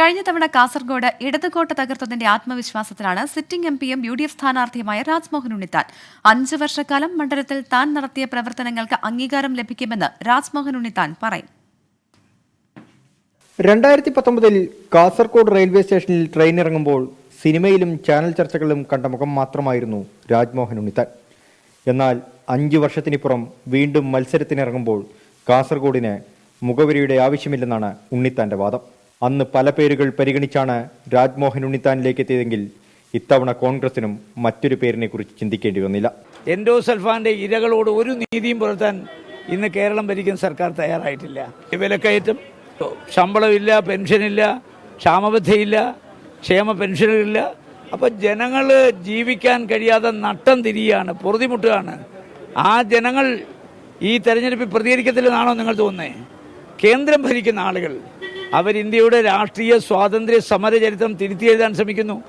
കഴിഞ്ഞ തവണ കാസർഗോഡ് ഇടതുകോട്ട തകർത്തതിന്റെ ആത്മവിശ്വാസത്തിലാണ് സിറ്റിംഗ് എം പിയും യു ഡി എഫ് സ്ഥാനാർത്ഥിയുമായ രാജ്മോഹൻ ഉണ്ണിത്താൻ. അഞ്ചു വർഷക്കാലം മണ്ഡലത്തിൽ താൻ നടത്തിയ പ്രവർത്തനങ്ങൾക്ക് അംഗീകാരം ലഭിക്കുമെന്ന് രാജ്മോഹൻ ഉണ്ണിത്താൻ പറയും. രണ്ടായിരത്തി പത്തൊമ്പതിൽ കാസർഗോഡ് റെയിൽവേ സ്റ്റേഷനിൽ ട്രെയിൻ ഇറങ്ങുമ്പോൾ സിനിമയിലും ചാനൽ ചർച്ചകളിലും കണ്ട മുഖം മാത്രമായിരുന്നു രാജ്മോഹൻ ഉണ്ണിത്താൻ. എന്നാൽ അഞ്ചു വർഷത്തിനിപ്പുറം വീണ്ടും മത്സരത്തിനിറങ്ങുമ്പോൾ കാസർഗോഡിന് മുഖവരിയുടെ ആവശ്യമില്ലെന്നാണ് ഉണ്ണിത്താന്റെ വാദം. അന്ന് പല പേരുകൾ പരിഗണിച്ചാണ് രാജ്മോഹൻ ഉണ്ണിത്താനിലേക്ക് എത്തിയതെങ്കിൽ ഇത്തവണ കോൺഗ്രസിനും മറ്റൊരു പേരിനെ കുറിച്ച് ചിന്തിക്കേണ്ടി വന്നില്ല. എൻഡോസൽഫാന്റെ ഇരകളോട് ഒരു നീതിയും പുലർത്താൻ ഇന്ന് കേരളം ഭരിക്കുന്ന സർക്കാർ തയ്യാറായിട്ടില്ല. വിലക്കയറ്റം ശമ്പളമില്ല പെൻഷനില്ല ക്ഷാമബദ്ധയില്ല ക്ഷേമ പെൻഷനുകളില്ല. അപ്പൊ ജനങ്ങൾ ജീവിക്കാൻ കഴിയാതെ നട്ടം തിരിയാണ് പൊറുതിമുട്ടുകയാണ് ആ ജനങ്ങൾ ഈ തെരഞ്ഞെടുപ്പിൽ പ്രതികരിക്കത്തില്ലെന്നാണോ നിങ്ങൾ തോന്നുന്നത് കേന്ദ്രം ഭരിക്കുന്ന ആളുകൾ അവർ ഇന്ത്യയുടെ രാഷ്ട്രീയ സ്വാതന്ത്ര്യ സമര ചരിത്രം തിരുത്തി എഴുതാൻ ശ്രമിക്കുന്നു.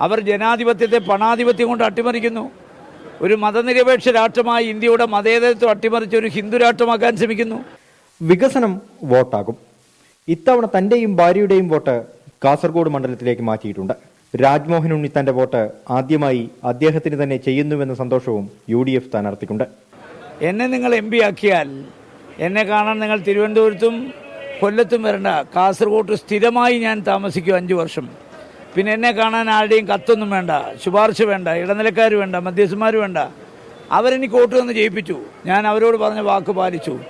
അവർ ജനാധിപത്യത്തെ പണാധിപത്യം കൊണ്ട് അട്ടിമറിക്കുന്നു. ഒരു മതനിരപേക്ഷ രാഷ്ട്രമായി ഇന്ത്യയുടെ മതേതരത്വം അട്ടിമറിച്ച് ഒരു ഹിന്ദു രാഷ്ട്രമാക്കാൻ ശ്രമിക്കുന്നു. വികസനം വോട്ടാകും. ഇത്തവണ തന്റെയും ഭാര്യയുടെയും വോട്ട് കാസർഗോഡ് മണ്ഡലത്തിലേക്ക് മാറ്റിയിട്ടുണ്ട്. രാജ്മോഹൻ ഉണ്ണി തന്റെ വോട്ട് ആദ്യമായി അദ്ദേഹത്തിന് തന്നെ ചെയ്യുന്നുവെന്ന സന്തോഷവും യു ഡി എഫ് സ്ഥാനാർത്ഥിക്കുണ്ട്. എന്നെ നിങ്ങൾ എം പി ആക്കിയാൽ എന്നെ കാണാൻ നിങ്ങൾ തിരുവനന്തപുരത്തും കൊല്ലത്തും വരണ്ട. കാസർഗോട്ട് സ്ഥിരമായി ഞാൻ താമസിക്കും അഞ്ച് വർഷം. പിന്നെ എന്നെ കാണാൻ ആരുടെയും കത്തൊന്നും വേണ്ട. ശുപാർശ വേണ്ട. ഇടനിലക്കാർ വേണ്ട. മധ്യസ്ഥന്മാർ വേണ്ട. അവരെനിക്ക് വോട്ട് തന്ന് ജയിപ്പിച്ചു. ഞാൻ അവരോട് പറഞ്ഞ വാക്ക് പാലിച്ചു.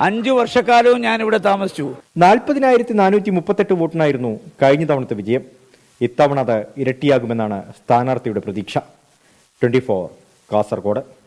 അഞ്ചു വർഷക്കാലവും ഞാൻ ഇവിടെ താമസിച്ചു. നാൽപ്പതിനായിരത്തി നാനൂറ്റി മുപ്പത്തെട്ട് വോട്ടിനായിരുന്നു കഴിഞ്ഞ തവണത്തെ വിജയം. ഇത്തവണ അത് ഇരട്ടിയാകുമെന്നാണ് സ്ഥാനാർത്ഥിയുടെ പ്രതീക്ഷ. ട്വന്റി കാസർഗോഡ്.